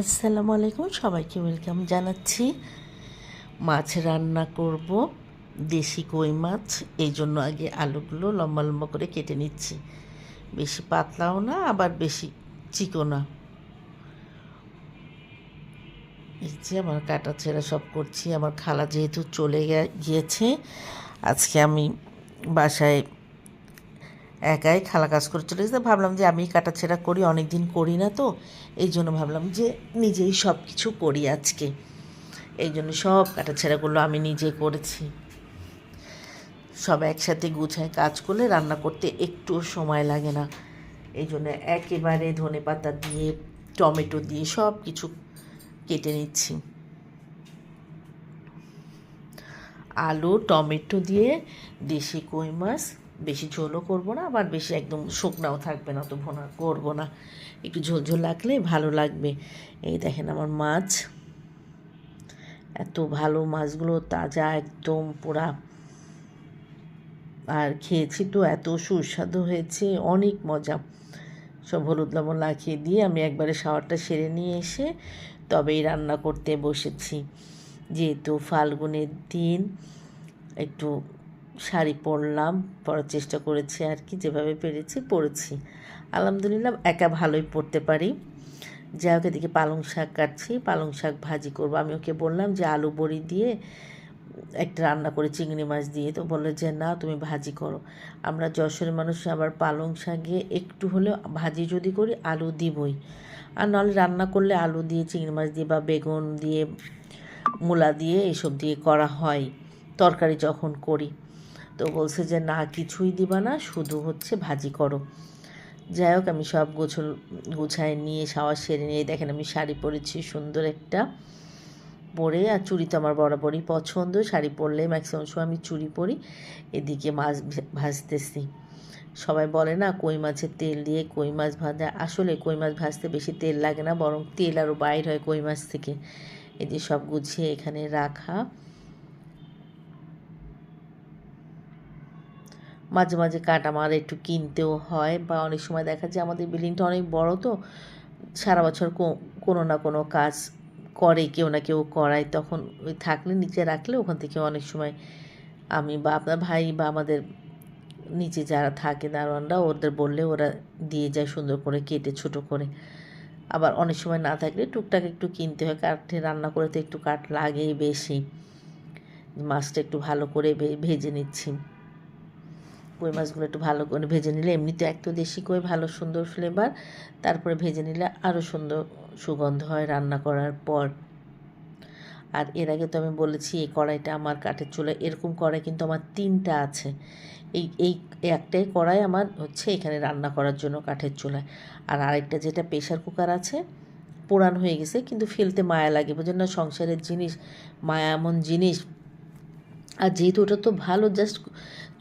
আসসালামু আলাইকুম, সবাইকে ওয়েলকাম জানাচ্ছি। মাছ রান্না করব, দেশি কই মাছ এই জন্য আগে আলুগুলো লম্বা লম্বা করে কেটে নিচ্ছি। বেশি পাতলাও না, আবার বেশি চিকো না। এই যে আমার কাটা ছেঁড়া সব করছি, আমার খালা যেহেতু চলে গিয়েছে আজকে আমি বাসায় একাই খালা কাজ করে চলে গেছে। ভাবলাম যে আমি কাটাছেঁড়া করি অনেক দিন করি না তো, এই জন্য ভাবলাম যে নিজেই সব কিছু করি আজকে। এই জন্য সব কাটাছেঁড়াগুলো আমি নিজে করেছি। সব একসাথে গুছায় কাজ করলে রান্না করতে একটুও সময় লাগে না। এই জন্য একেবারে ধনে পাতা দিয়ে, টমেটো দিয়ে সব কিছু কেটে নিচ্ছি। আলু, টমেটো দিয়ে, দেশি কই মাছ বেশি ঝোলও করব না, আবার বেশি একদম শুকনাও থাকবে না তো ভোনা করব না। একটু ঝোল ঝোল লাগলে ভালো লাগবে। এই দেখেন আমার মাছ। এত ভালো মাছগুলো তাজা একদম পুরা। আর খেয়েছি তো এত সুস্বাদু হয়েছে, অনেক মজা। সব হলুদ লবণ লাখিয়ে দিয়ে আমি একবারে শাওয়ারটা সেরে নিয়ে এসে তবেই রান্না করতে বসেছি। যেহেতু ফাল্গুনের দিন, একটু শাড়ি পরলাম, পরার চেষ্টা করেছি আর কি, যেভাবে পেরেছি পরেছি। আলহামদুলিল্লাহ একা ভালোই পড়তে পারি। যাই হোক, এদিকে পালং শাক কাটছি, পালং শাক ভাজি করব। আমি ওকে বললাম যে আলু বড়ি দিয়ে একটা রান্না করে চিংড়ি মাছ দিয়ে। তো বলল যে না, তুমি ভাজি করো। আমরা যশোরের মানুষ, আবার পালং শাকে একটু হলেও ভাজি যদি করি, আলু দিবই। আর নাহলে রান্না করলে আলু দিয়ে চিংড়ি মাছ দিয়ে বা বেগুন দিয়ে, মূলা দিয়ে এসব দিয়ে করা হয়। তরকারি যখন করি। তো বলছে যে, না, কিছুই দিবা না, শুধু হচ্ছে ভাজি করো। যাই হোক, আমি সব গোছল, গুছায় নিয়ে, শাওয়ার সেরে নিয়ে দেখেন আমি শাড়ি পরেছি, সুন্দর একটা পরে, আর চুড়ি তো আমার বরাবরই পছন্দ, শাড়ি পরলে ম্যাক্সিমাম সময় আমি চুড়ি পরি, এদিকে মাছ ভাজতেছি। সবাই বলে, না, কই মাছের তেল দিয়ে কই মাছ ভাজা? আসলে কই মাছ ভাজতে বেশি তেল লাগে না, বরং তেল আরও বাইর হয় কই মাছ থেকে। যে সব গুছিয়ে এখানে রাখা। মাঝে মাঝে কাট আমার একটু কিনতেও হয় বা অনেক সময় দেখা যায় আমাদের বিল্ডিংটা অনেক বড় তো সারা বছর কোনো না কোনো কাজ করে, কেউ না কেউ করায়। তখন ওই থাকলে নিচে রাখলে ওখান থেকে অনেক সময় আমি বা আপনার ভাই বা আমাদের নিচে যারা থাকে দারোয়ানরা, ওদের বললে ওরা দিয়ে যায় সুন্দর করে কেটে, ছোট করে। আবার অনেক সময় না থাকলে টুকটাক একটু কিনতে হয়। কাঠে রান্না করে তো একটু কাঠ লাগেই বেশি। মাছটা একটু ভালো করে ভেজে নিচ্ছি। কই মাছগুলো একটু ভালো করে ভেজে নিলে এমনিতে এক তো দেশি কই ভালো সুন্দর ফ্লেভার তারপরে ভেজে নিলে আরও সুন্দর সুগন্ধ হয় রান্না করার পর। আর এর আগে তো আমি বলেছি, এই কড়াইটা আমার কাঠের চুলা এরকম কড়াই কিন্তু আমার তিনটা আছে। এই এই একটাই কড়াই আমার হচ্ছে এখানে রান্না করার জন্য কাঠের চুলায়। আর আরেকটা যেটা প্রেশার কুকার আছে, পোড়ান হয়ে গেছে, কিন্তু ফেলতে মায়া লাগে। বোঝেন না, সংসারের জিনিস, মায়া এমন জিনিস আর যেহেতু ওটা তো ভালো জাস্ট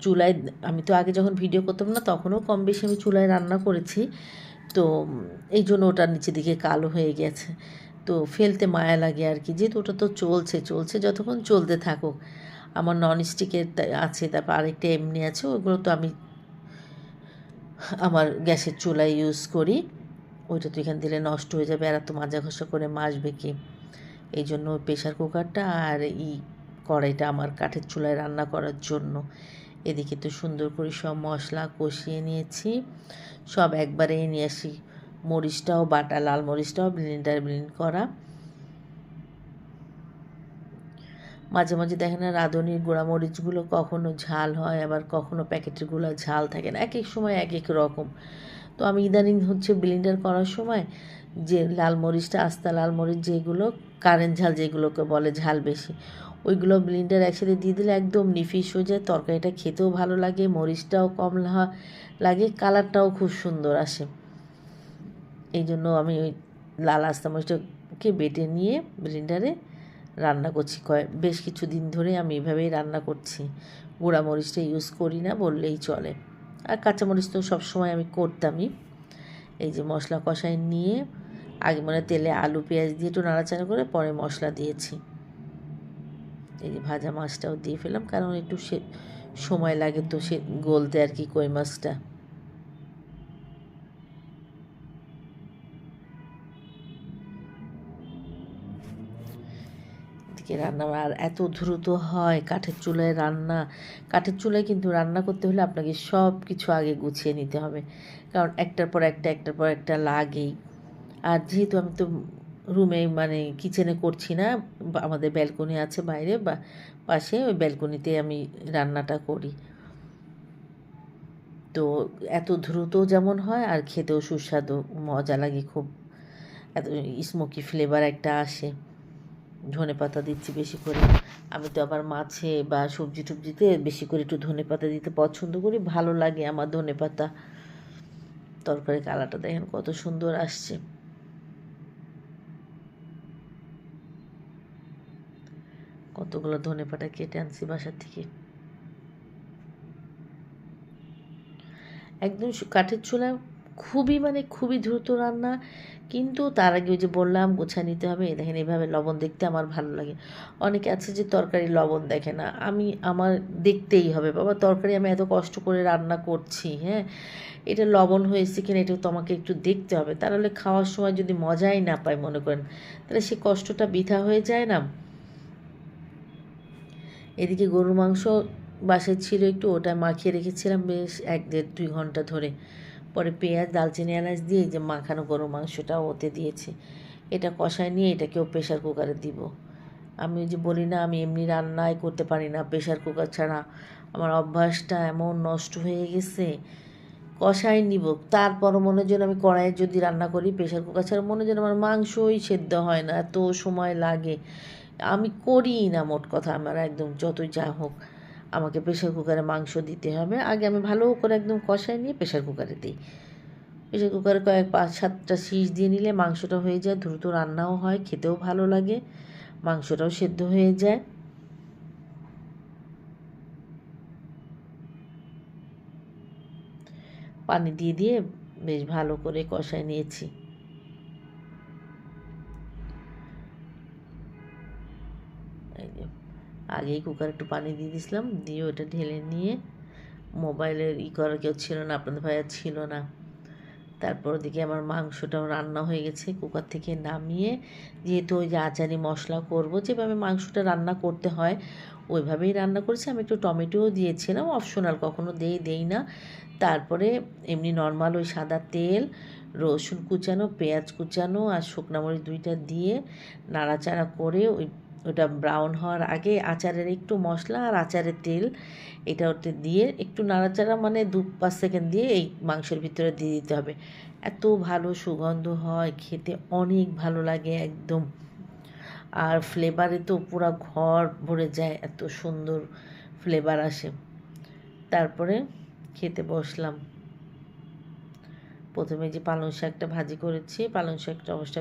চুলায়, আমি তো আগে যখন ভিডিও করতাম না, তখনও কম বেশি আমি চুলায় রান্না করেছি। তো, এই জন্য ওটার নিচের দিকে কালো হয়ে গেছে। তো ফেলতে মায়া লাগে আর কি, যেহেতু ওটা তো চলছে চলছে যতক্ষণ চলতে থাকুক। আমার নন স্টিকের আছে, তারপর আরেকটা এমনি আছে, ওগুলো তো আমি আমার গ্যাসের চুলায় ইউজ করি। ওইটা তো এখান দিলে নষ্ট হয়ে যাবে, আর এত মাজা ঘষা করে মাজবে কি? এই জন্য প্রেশার কুকারটা আর এই কড়াইটা আমার কাঠের চুলায় রান্না করার জন্য। এদিকে তো সুন্দর করে সব মশলা কষিয়ে নিয়েছি। সব একবারে নিয়ে আসি। মরিচটাও বাটা, লাল মরিচটাও ব্লেন্ডার ব্লেন্ড করা। মাঝে মাঝে দেখেন না রাঁধুনির মরিচগুলো কখনো ঝাল হয়, আবার কখনো প্যাকেটেরগুলো ঝাল থাকে না। এক এক সময় এক এক রকম। তো আমি ইদানিং হচ্ছে ব্লেন্ডার করার সময় যে লাল মরিচটা, আস্তা লাল মরিচ যেগুলো, কারেন্ট ঝাল যেগুলোকে বলে, ঝাল বেশি। ওইগুলো ব্লেন্ডার একসাথে দিয়ে দিলে একদম নিফিস হয়ে যায়। তরকারিটা খেতেও ভালো লাগে, মরিচটাও কম লাগে, কালারটাও খুব সুন্দর আসে। এই জন্য আমি ওই লাল আস্তা মরিচটাকে বেটে নিয়ে ব্লেন্ডারে রান্না করছি কয় বেশ কিছু দিন ধরে আমি এভাবেই রান্না করছি। গুঁড়া মরিচটা ইউজ করি না বললেই চলে। আর কাঁচামরিচ তো সবসময় আমি করতামই। এই যে মশলা কষাই নিয়ে, আগে মানে তেলে আলু, পেঁয়াজ দিয়ে একটু নাড়াচাড়া করে পরে মশলা দিয়েছি। এই ভাজা মাছটাও দিয়ে ফেলাম কারণ একটু সে, সময় লাগে তো সে গলতে আর কি কই মাছটা। এদিকে রান্না আর এত দ্রুত হয়, কাঠের চুলায় রান্না। কাঠের চুলায় কিন্তু রান্না করতে হলে আপনাকে সব কিছু আগে গুছিয়ে নিতে হবে, কারণ একটার পর একটা, একটার পর একটা লাগেই। আর যেহেতু আমি তো রুমে মানে কিচেনে করছি না আমাদের ব্যালকনি আছে বাইরে, বা পাশে ওই ব্যালকনিতে আমি রান্নাটা করি। তো এত দ্রুত যেমন হয়, আর খেতেও সুস্বাদু, মজা লাগে খুব। এত স্মোকি ফ্লেভার একটা আসে। ধনে পাতা দিচ্ছি বেশি করে। আমি তো আবার মাছে বা সবজি টবজিতে বেশি করে একটু ধনে পাতা দিতে পছন্দ করি, ভালো লাগে আমার ধনে পাতা। তরকারি কালারটা দেখেন কত সুন্দর আসছে। কতগুলো ধনে পাতা কেটে আনছি বাসার থেকে। একদম কাঠের চুলা খুবই মানে খুবই দ্রুত রান্না, কিন্তু তার আগে ওই যে বললাম গোছা নিতে হবে দেখেন এইভাবে লবণ দেখতে আমার ভালো লাগে। অনেকে আছে যে তরকারি লবণ দেখে না, আমি, আমার দেখতেই হবে, বাবা তরকারি আমি এত কষ্ট করে রান্না করছি হ্যাঁ? এটা লবণ হয়েছে কিনা এটা তোমাকে একটু দেখতে হবে, তাহলে খাওয়ার সময় যদি মজাই না পাই মনে করেন, তাহলে সে কষ্টটা বৃথা হয়ে যায় না? এদিকে গরুর মাংস বাসায় ছিল একটু, ওটা মাখিয়ে রেখেছিলাম বেশ এক দেড় দুই ঘণ্টা ধরে। পরে পেঁয়াজ, দালচিনি, এলাচ দিয়ে যে মাখানো গরুর মাংসটা ওতে দিয়েছি। এটা কষায় নিয়ে এটাকেও প্রেশার কুকারে দিব। আমি যে বলি না, আমি এমনি রান্নাই করতে পারি না। প্রেশার কুকার ছাড়া আমার অভ্যাসটা এমন নষ্ট হয়ে গেছে। কষাই নিব। তারপরও মনে যেন আমি কড়াইয়ে যদি রান্না করি প্রেশার কুকার ছাড়া মনে যেন আমার মাংসই সেদ্ধ হয় না। এত সময় লাগে। আমি করি না মোট কথা, আমার একদম যতই যা হোক, আমাকে প্রেশার কুকারে মাংস দিতে হবে। আগে আমি ভালো করে একদম কষাই নিয়ে প্রেশার কুকারে দিই। প্রেশার কুকারে কয়েক পাঁচ সাতটা শীষ দিয়ে নিলে মাংসটা হয়ে যায়, দ্রুত রান্নাও হয়, খেতেও ভালো লাগে, মাংসটাও সেদ্ধ হয়ে যায়। পানি দিয়ে দিয়ে বেশ ভালো করে কষায় নিয়েছি। আগেই কুকারে একটু পানি দিয়ে দিয়েছিলাম দিয়ে ওটা ঢেলে নিয়ে মোবাইলের ই করার কেউ ছিল না, আপনাদের ভাইয়া ছিল না। তারপর ওদিকে আমার মাংসটাও রান্না হয়ে গেছে কুকার থেকে নামিয়ে যেহেতু ওই যে আচারি মশলা করব, যেভাবে মাংসটা রান্না করতে হয়, ওইভাবেই রান্না করেছি। আমি একটু টমেটোও দিয়েছিলাম অপশনাল কখনো দেই দেই না। তারপরে এমনি নর্মাল ওই সাদা তেল, রসুন কুচানো, পেঁয়াজ কুচানো আর শুকনো মরিচ দুইটা দিয়ে নাড়াচাড়া করে ওই ওটা ব্রাউন হওয়ার আগে আচারের একটু মশলা আর আচারের তেল এটা ওতে দিয়ে একটু নাড়াচাড়া মানে দু পাঁচ সেকেন্ড দিয়ে এই মাংসের ভিতরে দিয়ে দিতে হবে। এত ভালো সুগন্ধ হয়, খেতে অনেক ভালো লাগে একদম। আর ফ্লেভারে তো পুরো ঘর ভরে যায়, এত সুন্দর ফ্লেভার আসে। তারপরে খেতে বসলাম। প্রথমে যে পালং শাকটা ভাজি করেছি, পালং শাকটা অবশ্য আমি